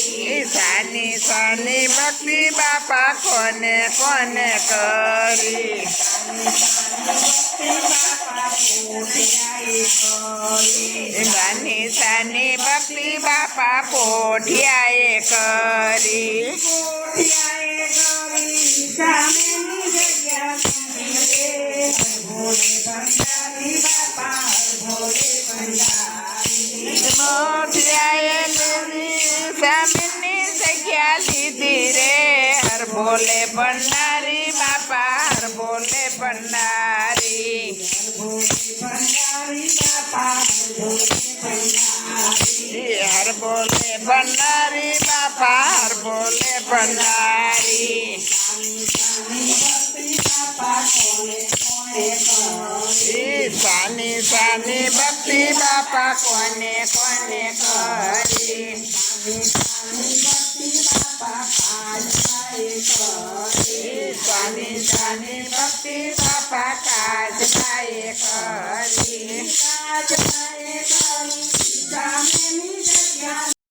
ઈશાની શની ભક્તિ બાપા કોને કોને કરી? ઈશાની શની ભક્તિ બાપા પોઠિયાએ કરી? धीरे, हर बोले भंडारी, बापा, हर बोले भंडारी। हर बोले भंडारी, बापा, हर बोले भंडारी। सानी सानी बत्ती, बापा, कोने कोने करी स्वामी स्वामी भक्ति पापा काज पाए करी काज पाए